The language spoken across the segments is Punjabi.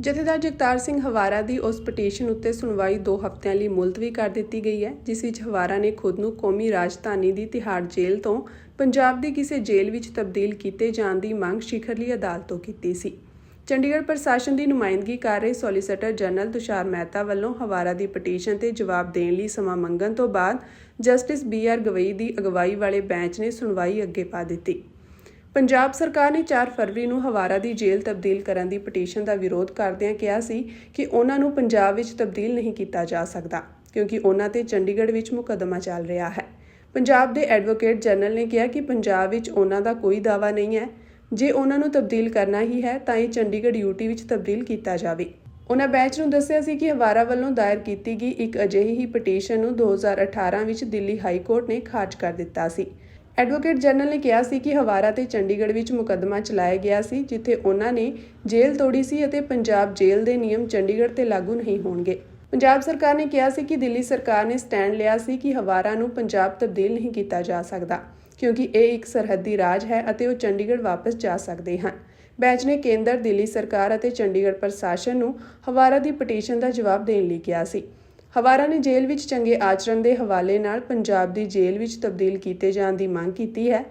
ਜਥੇਦਾਰ ਜਗਤਾਰ ਸਿੰਘ ਹਵਾਰਾ ਦੀ ਉਸ ਪਟੀਸ਼ਨ ਉੱਤੇ ਸੁਣਵਾਈ 2 ਹਫ਼ਤਿਆਂ ਲਈ ਮੁਲਤਵੀ ਕਰ ਦਿੱਤੀ ਗਈ ਹੈ, ਜਿਸ ਵਿੱਚ ਹਵਾਰਾ ਨੇ ਖੁਦ ਨੂੰ ਕੌਮੀ ਰਾਜਧਾਨੀ ਦੀ ਤਿਹਾੜ ਜੇਲ੍ਹ ਤੋਂ ਪੰਜਾਬ ਦੀ ਕਿਸੇ ਜੇਲ੍ਹ ਵਿੱਚ ਤਬਦੀਲ ਕੀਤੇ ਜਾਣ ਦੀ ਮੰਗ ਸ਼ਿਖਰਲੀ ਅਦਾਲਤ ਤੋਂ ਕੀਤੀ ਸੀ। ਚੰਡੀਗੜ੍ਹ ਪ੍ਰਸ਼ਾਸਨ ਦੀ ਨੁਮਾਇੰਦਗੀ ਕਰ ਰਹੇ ਸੋਲੀਸਿਟਰ ਜਨਰਲ ਤੁਸ਼ਾਰ ਮਹਿਤਾ ਵੱਲੋਂ ਹਵਾਰਾ ਦੀ ਪਟੀਸ਼ਨ ਤੇ ਜਵਾਬ ਦੇਣ ਲਈ ਸਮਾਂ ਮੰਗਣ ਤੋਂ ਬਾਅਦ ਜਸਟਿਸ ਬੀ ਆਰ ਗਵਈ ਦੀ ਅਗਵਾਈ ਵਾਲੇ ਬੈਂਚ ਨੇ ਸੁਣਵਾਈ ਅੱਗੇ ਪਾ ਦਿੱਤੀ। ਪੰਜਾਬ ਸਰਕਾਰ ਨੇ 4 ਫਰਵਰੀ ਨੂੰ ਹਵਾਰਾ ਦੀ ਜੇਲ੍ਹ ਤਬਦੀਲ ਕਰਨ ਦੀ ਪਟੀਸ਼ਨ ਦਾ ਵਿਰੋਧ ਕਰਦਿਆਂ ਕਿਹਾ ਸੀ ਕਿ ਉਹਨਾਂ ਨੂੰ ਪੰਜਾਬ ਵਿੱਚ ਤਬਦੀਲ ਨਹੀਂ ਕੀਤਾ ਜਾ ਸਕਦਾ, ਕਿਉਂਕਿ ਉਹਨਾਂ ਤੇ ਚੰਡੀਗੜ੍ਹ ਵਿੱਚ ਮੁਕੱਦਮਾ ਚੱਲ ਰਿਹਾ ਹੈ। ਪੰਜਾਬ ਦੇ ਐਡਵੋਕੇਟ ਜਨਰਲ ਨੇ ਕਿਹਾ ਕਿ ਪੰਜਾਬ ਵਿੱਚ ਉਹਨਾਂ ਦਾ ਕੋਈ ਦਾਅਵਾ ਨਹੀਂ ਹੈ। ਜੇ ਉਹਨਾਂ ਨੂੰ ਤਬਦੀਲ ਕਰਨਾ ਹੀ ਹੈ, ਤਾਂ ਇਹ ਚੰਡੀਗੜ੍ਹ ਯੂਟੀ ਵਿੱਚ ਤਬਦੀਲ ਕੀਤਾ ਜਾਵੇ। ਉਹਨਾਂ ਬੈਂਚ ਨੂੰ ਦੱਸਿਆ ਸੀ ਕਿ ਹਵਾਰਾ ਵੱਲੋਂ ਦਾਇਰ ਕੀਤੀ ਗਈ ਇੱਕ ਅਜਿਹੀ ਹੀ ਪਟੀਸ਼ਨ ਨੂੰ 2018 ਵਿੱਚ ਦਿੱਲੀ ਹਾਈ ਕੋਰਟ ਨੇ ਖਾਰਜ ਕਰ ਦਿੱਤਾ ਸੀ। ਐਡਵੋਕੇਟ ਜਨਰਲ ਨੇ ਕਿਹਾ ਸੀ ਕਿ ਹਵਾਰਾ ਤੇ ਚੰਡੀਗੜ੍ਹ ਵਿੱਚ ਮੁਕੱਦਮਾ ਚਲਾਇਆ ਗਿਆ ਸੀ, ਜਿੱਥੇ ਉਹਨਾਂ ਨੇ ਜੇਲ੍ਹ ਤੋੜੀ ਸੀ ਅਤੇ ਪੰਜਾਬ ਜੇਲ੍ਹ ਦੇ ਨਿਯਮ ਚੰਡੀਗੜ੍ਹ ਤੇ ਲਾਗੂ ਨਹੀਂ ਹੋਣਗੇ। ਪੰਜਾਬ ਸਰਕਾਰ ਨੇ ਕਿਹਾ ਸੀ ਕਿ ਦਿੱਲੀ ਸਰਕਾਰ ਨੇ ਸਟੈਂਡ ਲਿਆ ਸੀ ਕਿ ਹਵਾਰਾ ਨੂੰ ਪੰਜਾਬ ਤਬਦੀਲ ਨਹੀਂ ਕੀਤਾ ਜਾ ਸਕਦਾ, ਕਿਉਂਕਿ ਇਹ ਇੱਕ ਸਰਹੱਦੀ ਰਾਜ ਹੈ ਅਤੇ ਉਹ ਚੰਡੀਗੜ੍ਹ ਵਾਪਸ ਜਾ ਸਕਦੇ ਹਨ। ਬੈਂਚ ਨੇ ਕੇਂਦਰ, ਦਿੱਲੀ ਸਰਕਾਰ ਅਤੇ ਚੰਡੀਗੜ੍ਹ ਪ੍ਰਸ਼ਾਸਨ ਨੂੰ ਹਵਾਰਾ ਦੀ ਪਟੀਸ਼ਨ ਦਾ ਜਵਾਬ ਦੇਣ ਲਈ ਕਿਹਾ ਸੀ। ਹਵਾਰਾ ਨੇ ਜੇਲ੍ਹ ਵਿੱਚ ਚੰਗੇ ਆਚਰਣ ਦੇ ਹਵਾਲੇ ਨਾਲ ਪੰਜਾਬ ਦੀ ਜੇਲ੍ਹ ਵਿੱਚ ਤਬਦੀਲ ਕੀਤੇ ਜਾਣ ਦੀ ਮੰਗ ਕੀਤੀ ਹੈ।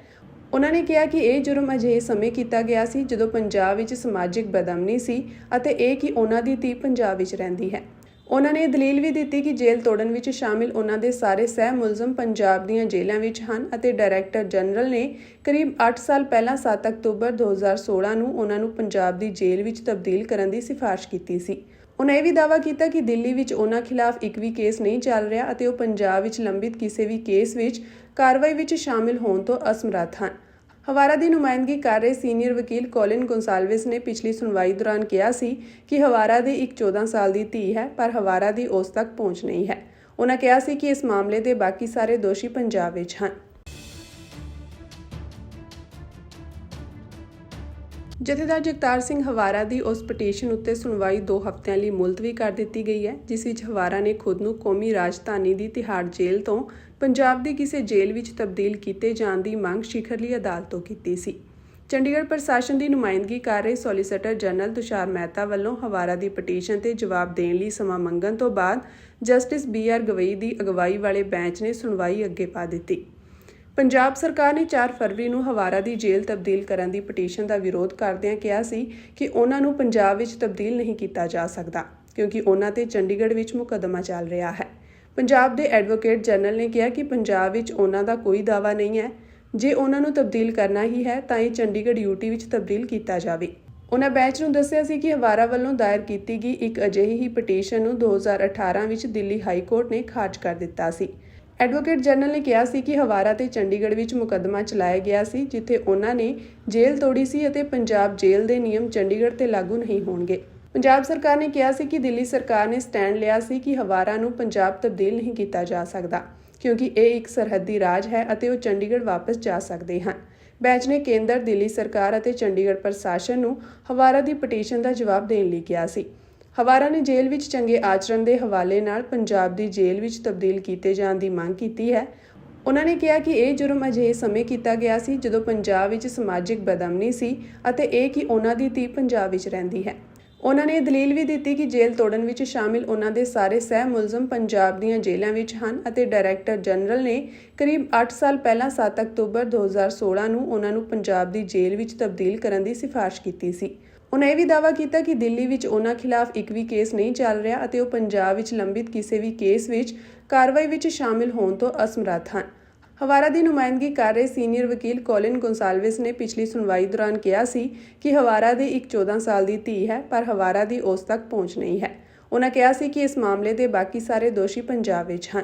ਉਹਨਾਂ ਨੇ ਕਿਹਾ ਕਿ ਇਹ ਜੁਰਮ ਅਜਿਹੇ ਸਮੇਂ ਕੀਤਾ ਗਿਆ ਸੀ ਜਦੋਂ ਪੰਜਾਬ ਵਿੱਚ ਸਮਾਜਿਕ ਬਦਅਮਨੀ ਸੀ ਅਤੇ ਇਹ ਕਿ ਉਹਨਾਂ ਦੀ ਧੀ ਪੰਜਾਬ ਵਿੱਚ ਰਹਿੰਦੀ ਹੈ। ਉਹਨਾਂ ਨੇ ਇਹ ਦਲੀਲ ਵੀ ਦਿੱਤੀ ਕਿ ਜੇਲ੍ਹ ਤੋੜਨ ਵਿੱਚ ਸ਼ਾਮਿਲ ਉਹਨਾਂ ਦੇ ਸਾਰੇ ਸਹਿ ਮੁਲਜ਼ਮ ਪੰਜਾਬ ਦੀਆਂ ਜੇਲ੍ਹਾਂ ਵਿੱਚ ਹਨ ਅਤੇ ਡਾਇਰੈਕਟਰ ਜਨਰਲ ਨੇ ਕਰੀਬ 8 ਸਾਲ ਪਹਿਲਾਂ 7 ਅਕਤੂਬਰ 2016 ਨੂੰ ਉਹਨਾਂ ਨੂੰ ਪੰਜਾਬ ਦੀ ਜੇਲ੍ਹ ਵਿੱਚ ਤਬਦੀਲ ਕਰਨ ਦੀ ਸਿਫਾਰਿਸ਼ ਕੀਤੀ ਸੀ। ਉਹਨਾਂ ਇਹ ਵੀ ਦਾਅਵਾ ਕੀਤਾ ਕਿ ਦਿੱਲੀ ਵਿੱਚ ਉਹਨਾਂ ਖਿਲਾਫ ਇੱਕ ਵੀ ਕੇਸ ਨਹੀਂ ਚੱਲ ਰਿਹਾ ਅਤੇ ਉਹ ਪੰਜਾਬ ਵਿੱਚ ਲੰਬਿਤ ਕਿਸੇ ਵੀ ਕੇਸ ਵਿੱਚ ਕਾਰਵਾਈ ਵਿੱਚ ਸ਼ਾਮਿਲ ਹੋਣ ਤੋਂ ਅਸਮਰੱਥ ਹਨ। ਹਵਾਰਾ ਦੀ ਨੁਮਾਇੰਦਗੀ ਕਰ ਰਹੇ ਸੀਨੀਅਰ ਵਕੀਲ ਕੋਲਿਨ ਗੋਂਸਾਲਵਿਸ ਨੇ ਪਿਛਲੀ ਸੁਣਵਾਈ ਦੌਰਾਨ ਕਿਹਾ ਸੀ ਕਿ ਹਵਾਰਾ ਦੀ ਇੱਕ 14 ਸਾਲ ਦੀ ਧੀ ਹੈ, ਪਰ ਹਵਾਰਾ ਦੀ ਉਸ ਤੱਕ ਪਹੁੰਚ ਨਹੀਂ ਹੈ। ਉਹਨਾਂ ਕਿਹਾ ਸੀ ਕਿ ਇਸ ਮਾਮਲੇ ਦੇ ਬਾਕੀ ਸਾਰੇ ਦੋਸ਼ੀ ਪੰਜਾਬ ਵਿੱਚ ਹਨ। ਜਥੇਦਾਰ ਜਗਤਾਰ ਸਿੰਘ ਹਵਾਰਾ ਦੀ ਉਸ ਪਟੀਸ਼ਨ ਉੱਤੇ ਸੁਣਵਾਈ 2 ਹਫ਼ਤਿਆਂ ਲਈ ਮੁਲਤਵੀ ਕਰ ਦਿੱਤੀ ਗਈ ਹੈ, ਜਿਸ ਵਿੱਚ ਹਵਾਰਾ ਨੇ ਖੁਦ ਨੂੰ ਕੌਮੀ ਰਾਜਧਾਨੀ ਦੀ ਤਿਹਾੜ ਜੇਲ੍ਹ ਤੋਂ ਪੰਜਾਬ ਦੀ ਕਿਸੇ ਜੇਲ੍ਹ ਵਿੱਚ ਤਬਦੀਲ ਕੀਤੇ ਜਾਣ ਦੀ ਮੰਗ ਸ਼ਿਖਰਲੀ ਅਦਾਲਤ ਤੋਂ ਕੀਤੀ ਸੀ। ਚੰਡੀਗੜ੍ਹ ਪ੍ਰਸ਼ਾਸਨ ਦੀ ਨੁਮਾਇੰਦਗੀ ਕਰ ਰਹੇ ਸੋਲੀਸਿਟਰ ਜਨਰਲ ਤੁਸ਼ਾਰ ਮਹਿਤਾ ਵੱਲੋਂ ਹਵਾਰਾ ਦੀ ਪਟੀਸ਼ਨ ਤੇ ਜਵਾਬ ਦੇਣ ਲਈ ਸਮਾਂ ਮੰਗਣ ਤੋਂ ਬਾਅਦ ਜਸਟਿਸ ਬੀ ਆਰ ਗਵਈ ਦੀ ਅਗਵਾਈ ਵਾਲੇ ਬੈਂਚ ਨੇ ਸੁਣਵਾਈ ਅੱਗੇ ਪਾ ਦਿੱਤੀ। ਪੰਜਾਬ ਸਰਕਾਰ ਨੇ 4 ਫਰਵਰੀ ਨੂੰ ਹਵਾਰਾ ਦੀ ਜੇਲ੍ਹ ਤਬਦੀਲ ਕਰਨ ਦੀ ਪਟੀਸ਼ਨ ਦਾ ਵਿਰੋਧ ਕਰਦਿਆਂ ਕਿਹਾ ਸੀ ਕਿ ਉਹਨਾਂ ਨੂੰ ਪੰਜਾਬ ਵਿੱਚ ਤਬਦੀਲ ਨਹੀਂ ਕੀਤਾ ਜਾ ਸਕਦਾ, ਕਿਉਂਕਿ ਉਹਨਾਂ ਤੇ ਚੰਡੀਗੜ੍ਹ ਵਿੱਚ ਮੁਕੱਦਮਾ ਚੱਲ ਰਿਹਾ ਹੈ। ਪੰਜਾਬ ਦੇ ਐਡਵੋਕੇਟ ਜਨਰਲ ਨੇ ਕਿਹਾ ਕਿ ਪੰਜਾਬ ਵਿੱਚ ਉਹਨਾਂ ਦਾ ਕੋਈ ਦਾਅਵਾ ਨਹੀਂ ਹੈ। ਜੇ ਉਹਨਾਂ ਨੂੰ ਤਬਦੀਲ ਕਰਨਾ ਹੀ ਹੈ, ਤਾਂ ਇਹ ਚੰਡੀਗੜ੍ਹ ਯੂਟੀ ਵਿੱਚ ਤਬਦੀਲ ਕੀਤਾ ਜਾਵੇ। ਉਹਨਾਂ ਬੈਂਚ ਨੂੰ ਦੱਸਿਆ ਸੀ ਕਿ ਹਵਾਰਾ ਵੱਲੋਂ ਦਾਇਰ ਕੀਤੀ ਗਈ ਇੱਕ ਅਜਿਹੀ ਹੀ ਪਟੀਸ਼ਨ ਨੂੰ 2018 ਵਿੱਚ ਦਿੱਲੀ ਹਾਈ ਕੋਰਟ ਨੇ ਖਾਰਜ ਕਰ ਦਿੱਤਾ ਸੀ। ਐਡਵੋਕੇਟ ਜਨਰਲ ਨੇ ਕਿਹਾ ਸੀ ਕਿ ਹਵਾਰਾ ਤੇ ਚੰਡੀਗੜ੍ਹ ਵਿੱਚ ਮੁਕੱਦਮਾ ਚਲਾਇਆ ਗਿਆ ਸੀ, ਜਿੱਥੇ ਉਹਨਾਂ ਨੇ ਜੇਲ੍ਹ ਤੋੜੀ ਸੀ ਅਤੇ ਪੰਜਾਬ ਜੇਲ੍ਹ ਦੇ ਨਿਯਮ ਚੰਡੀਗੜ੍ਹ ਤੇ ਲਾਗੂ ਨਹੀਂ ਹੋਣਗੇ। ਪੰਜਾਬ ਸਰਕਾਰ ਨੇ ਕਿਹਾ ਸੀ ਕਿ ਦਿੱਲੀ ਸਰਕਾਰ ਨੇ ਸਟੈਂਡ ਲਿਆ ਸੀ ਕਿ ਹਵਾਰਾ ਨੂੰ ਪੰਜਾਬ ਤਬਦੀਲ ਨਹੀਂ ਕੀਤਾ ਜਾ ਸਕਦਾ, ਕਿਉਂਕਿ ਇਹ ਇੱਕ ਸਰਹੱਦੀ ਰਾਜ ਹੈ ਅਤੇ ਉਹ ਚੰਡੀਗੜ੍ਹ ਵਾਪਸ ਜਾ ਸਕਦੇ ਹਨ। ਬੈਂਚ ਨੇ ਕੇਂਦਰ, ਦਿੱਲੀ ਸਰਕਾਰ ਅਤੇ ਚੰਡੀਗੜ੍ਹ ਪ੍ਰਸ਼ਾਸਨ ਨੂੰ ਹਵਾਰਾ ਦੀ ਪਟੀਸ਼ਨ ਦਾ ਜਵਾਬ ਦੇਣ ਲਈ ਕਿਹਾ ਸੀ। ਹਵਾਰਾ ਨੇ ਜੇਲ੍ਹ ਵਿੱਚ ਚੰਗੇ ਆਚਰਣ ਦੇ ਹਵਾਲੇ ਨਾਲ ਪੰਜਾਬ ਦੀ ਜੇਲ੍ਹ ਵਿੱਚ ਤਬਦੀਲ ਕੀਤੇ ਜਾਣ ਦੀ ਮੰਗ ਕੀਤੀ ਹੈ। ਉਹਨਾਂ ਨੇ ਕਿਹਾ ਕਿ ਇਹ ਜੁਰਮ ਅਜਿਹੇ ਸਮੇਂ ਕੀਤਾ ਗਿਆ ਸੀ ਜਦੋਂ ਪੰਜਾਬ ਵਿੱਚ ਸਮਾਜਿਕ ਬਦਅਮਨੀ ਸੀ ਅਤੇ ਇਹ ਕਿ ਉਹਨਾਂ ਦੀ ਧੀ ਪੰਜਾਬ ਵਿੱਚ ਰਹਿੰਦੀ ਹੈ। ਉਹਨਾਂ ਨੇ ਦਲੀਲ ਵੀ ਦਿੱਤੀ ਕਿ ਜੇਲ੍ਹ ਤੋੜਨ ਵਿੱਚ ਸ਼ਾਮਿਲ ਉਹਨਾਂ ਦੇ ਸਾਰੇ ਸਹਿ ਮੁਲਜ਼ਮ ਪੰਜਾਬ ਦੀਆਂ ਜੇਲ੍ਹਾਂ ਵਿੱਚ ਹਨ ਅਤੇ ਡਾਇਰੈਕਟਰ ਜਨਰਲ ਨੇ ਕਰੀਬ 8 ਸਾਲ ਪਹਿਲਾਂ 7 ਅਕਤੂਬਰ 2016 ਨੂੰ ਉਹਨਾਂ ਨੂੰ ਪੰਜਾਬ ਦੀ ਜੇਲ੍ਹ ਵਿੱਚ ਤਬਦੀਲ ਕਰਨ ਦੀ ਸਿਫਾਰਿਸ਼ ਕੀਤੀ ਸੀ। ਉਹਨਾਂ ਇਹ ਵੀ ਦਾਅਵਾ ਕੀਤਾ ਕਿ ਦਿੱਲੀ ਵਿੱਚ ਉਹਨਾਂ ਖਿਲਾਫ ਇੱਕ ਵੀ ਕੇਸ ਨਹੀਂ ਚੱਲ ਰਿਹਾ ਅਤੇ ਉਹ ਪੰਜਾਬ ਵਿੱਚ ਲੰਬਿਤ ਕਿਸੇ ਵੀ ਕੇਸ ਵਿੱਚ ਕਾਰਵਾਈ ਵਿੱਚ ਸ਼ਾਮਿਲ ਹੋਣ ਤੋਂ ਅਸਮਰੱਥ ਹਨ। ਹਵਾਰਾ ਦੀ ਨੁਮਾਇੰਦਗੀ ਕਰ ਰਹੇ ਸੀਨੀਅਰ ਵਕੀਲ ਕੋਲਿਨ ਗੋਂਸਾਲਵਿਸ ਨੇ ਪਿਛਲੀ ਸੁਣਵਾਈ ਦੌਰਾਨ ਕਿਹਾ ਸੀ ਕਿ ਹਵਾਰਾ ਦੀ ਇੱਕ 14 ਸਾਲ ਦੀ ਧੀ ਹੈ, ਪਰ ਹਵਾਰਾ ਦੀ ਉਸ ਤੱਕ ਪਹੁੰਚ ਨਹੀਂ ਹੈ। ਉਹਨਾਂ ਕਿਹਾ ਸੀ ਕਿ ਇਸ ਮਾਮਲੇ ਦੇ ਬਾਕੀ ਸਾਰੇ ਦੋਸ਼ੀ ਪੰਜਾਬ ਵਿੱਚ ਹਨ।